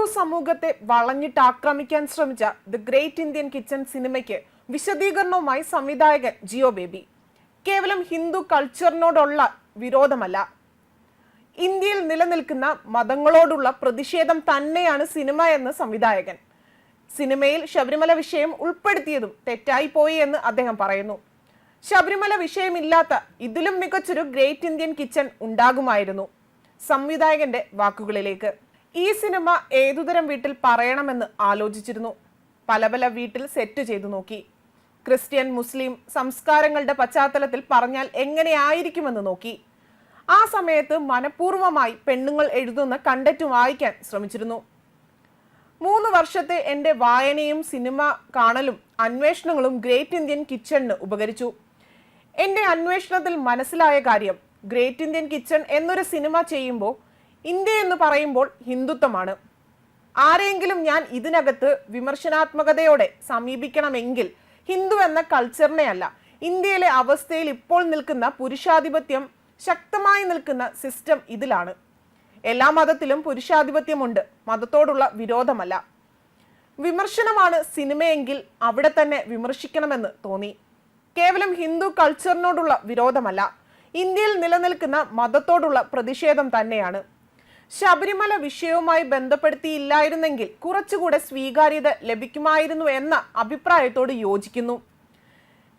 ഹിന്ദു സമൂഹത്തെ വളഞ്ഞിട്ട് ആക്രമിക്കാൻ ശ്രമിച്ച ദി ഗ്രേറ്റ് ഇന്ത്യൻ കിച്ചൺ സിനിമയ്ക്ക് വിശദീകരണവുമായി സംവിധായകൻ ജിയോ ബേബി. കേവലം ഹിന്ദു കൾച്ചറിനോടുള്ള വിരോധമല്ല. ഇന്ത്യയിൽ നിലനിൽക്കുന്ന മതങ്ങളോടുള്ള പ്രതിഷേധം തന്നെയാണ് സിനിമ എന്ന് സംവിധായകൻ. സിനിമയിൽ ശബരിമല വിഷയം ഉൾപ്പെടുത്തിയതും തെറ്റായി പോയി എന്ന് അദ്ദേഹം പറയുന്നു. ശബരിമല വിഷയമില്ലാത്ത ഇതിലും മികച്ചൊരു ഗ്രേറ്റ് ഇന്ത്യൻ കിച്ചൺ ഉണ്ടാകുമായിരുന്നു. സംവിധായകന്റെ വാക്കുകളിലേക്ക്. ഈ സിനിമ ഏതുതരം വീട്ടിൽ പറയണമെന്ന് ആലോചിച്ചിരുന്നു. പല പല വീട്ടിൽ സെറ്റ് ചെയ്തു നോക്കി. ക്രിസ്ത്യൻ മുസ്ലിം സംസ്കാരങ്ങളുടെ പശ്ചാത്തലത്തിൽ പറഞ്ഞാൽ എങ്ങനെയായിരിക്കുമെന്ന് നോക്കി. ആ സമയത്ത് മനഃപൂർവമായി പെണ്ണുങ്ങൾ എഴുതുന്ന കണ്ടറ്റ് വായിക്കാൻ ശ്രമിച്ചിരുന്നു. മൂന്ന് വർഷത്തെ എന്റെ വായനയും സിനിമ കാണലും അന്വേഷണങ്ങളും ഗ്രേറ്റ് ഇന്ത്യൻ കിച്ചണിന് ഉപകരിച്ചു. എന്റെ അന്വേഷണത്തിൽ മനസ്സിലായ കാര്യം ഗ്രേറ്റ് ഇന്ത്യൻ കിച്ചൺ എന്നൊരു സിനിമ ചെയ്യുമ്പോൾ ഇന്ത്യ എന്ന് പറയുമ്പോൾ ഹിന്ദുത്വമാണ്. ആരെങ്കിലും ഞാൻ ഇതിനകത്ത് വിമർശനാത്മകതയോടെ സമീപിക്കണമെങ്കിൽ ഹിന്ദു എന്ന കൾച്ചറിനെ അല്ല ഇന്ത്യയിലെ അവസ്ഥയിൽ ഇപ്പോൾ നിൽക്കുന്ന പുരുഷാധിപത്യം ശക്തമായി നിൽക്കുന്ന സിസ്റ്റം ഇതിലാണ്. എല്ലാ മതത്തിലും പുരുഷാധിപത്യമുണ്ട് മതത്തോടുള്ള വിരോധമല്ല. വിമർശനമാണ് സിനിമയെങ്കിൽ അവിടെ തന്നെ വിമർശിക്കണമെന്ന് തോന്നി. കേവലം ഹിന്ദു കൾച്ചറിനോടുള്ള വിരോധമല്ല ഇന്ത്യയിൽ നിലനിൽക്കുന്ന മതത്തോടുള്ള പ്രതിഷേധം തന്നെയാണ്. ശബരിമല വിഷയവുമായി ബന്ധപ്പെടുത്തിയില്ലായിരുന്നെങ്കിൽ കുറച്ചുകൂടെ സ്വീകാര്യത ലഭിക്കുമായിരുന്നു എന്ന അഭിപ്രായത്തോട് യോജിക്കുന്നു.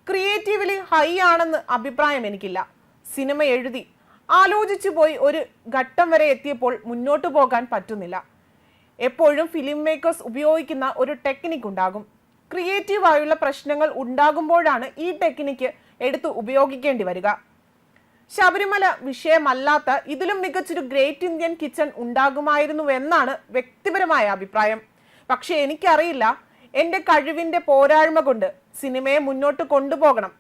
ക്രിയേറ്റീവ്ലി ഹൈ ആണെന്ന് അഭിപ്രായം എനിക്കില്ല. സിനിമ എഴുതി ആലോചിച്ചു പോയി ഒരു ഘട്ടം വരെ എത്തിയപ്പോൾ മുന്നോട്ട് പോകാൻ പറ്റുന്നില്ല. എപ്പോഴും ഫിലിം മേക്കേഴ്സ് ഉപയോഗിക്കുന്ന ഒരു ടെക്നിക് ഉണ്ടാകും. ക്രിയേറ്റീവായുള്ള പ്രശ്നങ്ങൾ ഉണ്ടാകുമ്പോഴാണ് ഈ ടെക്നിക്ക് എടുത്ത് ഉപയോഗിക്കേണ്ടി വരിക. ശബരിമല വിഷയമല്ലാത്ത ഇതിലും മികച്ചൊരു ഗ്രേറ്റ് ഇന്ത്യൻ കിച്ചൺ ഉണ്ടാകുമായിരുന്നു എന്നാണ് വ്യക്തിപരമായ അഭിപ്രായം. പക്ഷെ എനിക്കറിയില്ല എന്റെ കഴിവിന്റെ പോരായ്മ കൊണ്ട് സിനിമയെ മുന്നോട്ട് കൊണ്ടുപോകണം.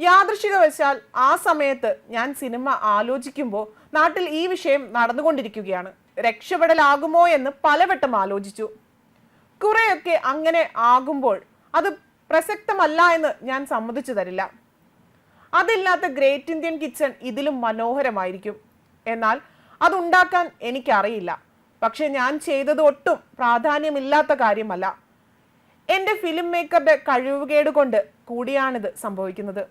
യാദൃശികവശാൽ ആ സമയത്ത് ഞാൻ സിനിമ ആലോചിക്കുമ്പോൾ നാട്ടിൽ ഈ വിഷയം നടന്നുകൊണ്ടിരിക്കുകയാണ്. രക്ഷപ്പെടലാകുമോ എന്ന് പലവട്ടം ആലോചിച്ചു. കുറെയൊക്കെ അങ്ങനെ ആകുമ്പോൾ അത് പ്രസക്തമല്ല എന്ന് ഞാൻ സമ്മതിച്ചു തരില്ല. അതില്ലാത്ത ഗ്രേറ്റ് ഇന്ത്യൻ കിച്ചൺ ഇതിലും മനോഹരമായിരിക്കും. എന്നാൽ അതുണ്ടാക്കാൻ എനിക്കറിയില്ല. പക്ഷെ ഞാൻ ചെയ്തത് ഒട്ടും പ്രാധാന്യമില്ലാത്ത കാര്യമല്ല. എന്റെ ഫിലിം മേക്കറുടെ കഴിവുകേട് കൊണ്ട് കൂടിയാണിത് സംഭവിക്കുന്നത്.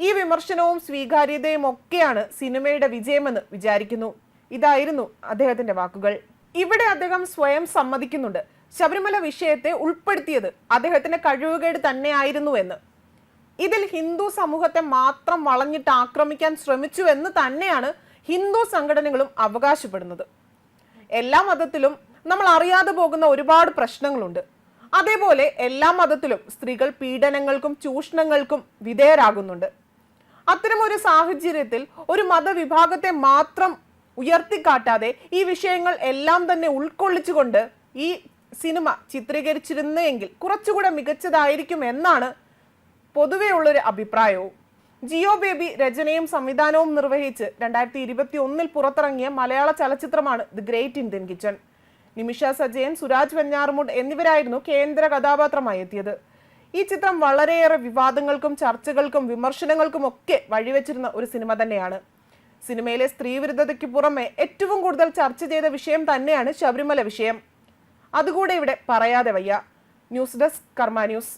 ഈ വിമർശനവും സ്വീകാര്യതയും ഒക്കെയാണ് സിനിമയുടെ വിജയമെന്ന് വിചാരിക്കുന്നു. ഇതായിരുന്നു അദ്ദേഹത്തിന്റെ വാക്കുകൾ. ഇവിടെ അദ്ദേഹം സ്വയം സമ്മതിക്കുന്നുണ്ട്. ശബരിമല വിഷയത്തെ ഉൾപ്പെടുത്തിയത് അദ്ദേഹത്തിന്റെ കഴിവുകേട് തന്നെയായിരുന്നു എന്ന്. ഇതിൽ ഹിന്ദു സമൂഹത്തെ മാത്രം വളഞ്ഞിട്ട് ആക്രമിക്കാൻ ശ്രമിച്ചു എന്ന് തന്നെയാണ് ഹിന്ദു സംഘടനകളും അവകാശപ്പെടുന്നത്. എല്ലാ മതത്തിലും നമ്മൾ അറിയാതെ പോകുന്ന ഒരുപാട് പ്രശ്നങ്ങളുണ്ട്. അതേപോലെ എല്ലാ മതത്തിലും സ്ത്രീകൾ പീഡനങ്ങൾക്കും ചൂഷണങ്ങൾക്കും വിധേയരാകുന്നുണ്ട്. അത്തരമൊരു സാഹചര്യത്തിൽ ഒരു മതവിഭാഗത്തെ മാത്രം ഉയർത്തിക്കാട്ടാതെ ഈ വിഷയങ്ങൾ എല്ലാം തന്നെ ഉൾക്കൊള്ളിച്ചുകൊണ്ട് ഈ സിനിമ ചിത്രീകരിച്ചിരുന്നെങ്കിൽ കുറച്ചുകൂടെ മികച്ചതായിരിക്കും എന്നാണ് പൊതുവെ ഉള്ളൊരു അഭിപ്രായവും. ജിയോ ബേബി രചനയും സംവിധാനവും നിർവഹിച്ച് രണ്ടായിരത്തി ഇരുപത്തി ഒന്നിൽ പുറത്തിറങ്ങിയ മലയാള ചലച്ചിത്രമാണ് the great Indian kitchen. Nimisha Sajayan Suraj Venjaramoodu എന്നിവരായിരുന്നു കേന്ദ്ര കഥാപാത്രമായി എത്തിയത്. ഈ ചിത്രം വളരെയേറെ വിവാദങ്ങൾക്കും ചർച്ചകൾക്കും വിമർശനങ്ങൾക്കും ഒക്കെ വഴിവെച്ചിരുന്ന ഒരു സിനിമ തന്നെയാണ്. സിനിമയിലെ സ്ത്രീവിരുദ്ധതയ്ക്ക് പുറമെ ഏറ്റവും കൂടുതൽ ചർച്ച ചെയ്ത വിഷയം തന്നെയാണ് ശബരിമല വിഷയം. അതുകൂടെ ഇവിടെ പറയാതെ വയ്യ. News desk Karma news.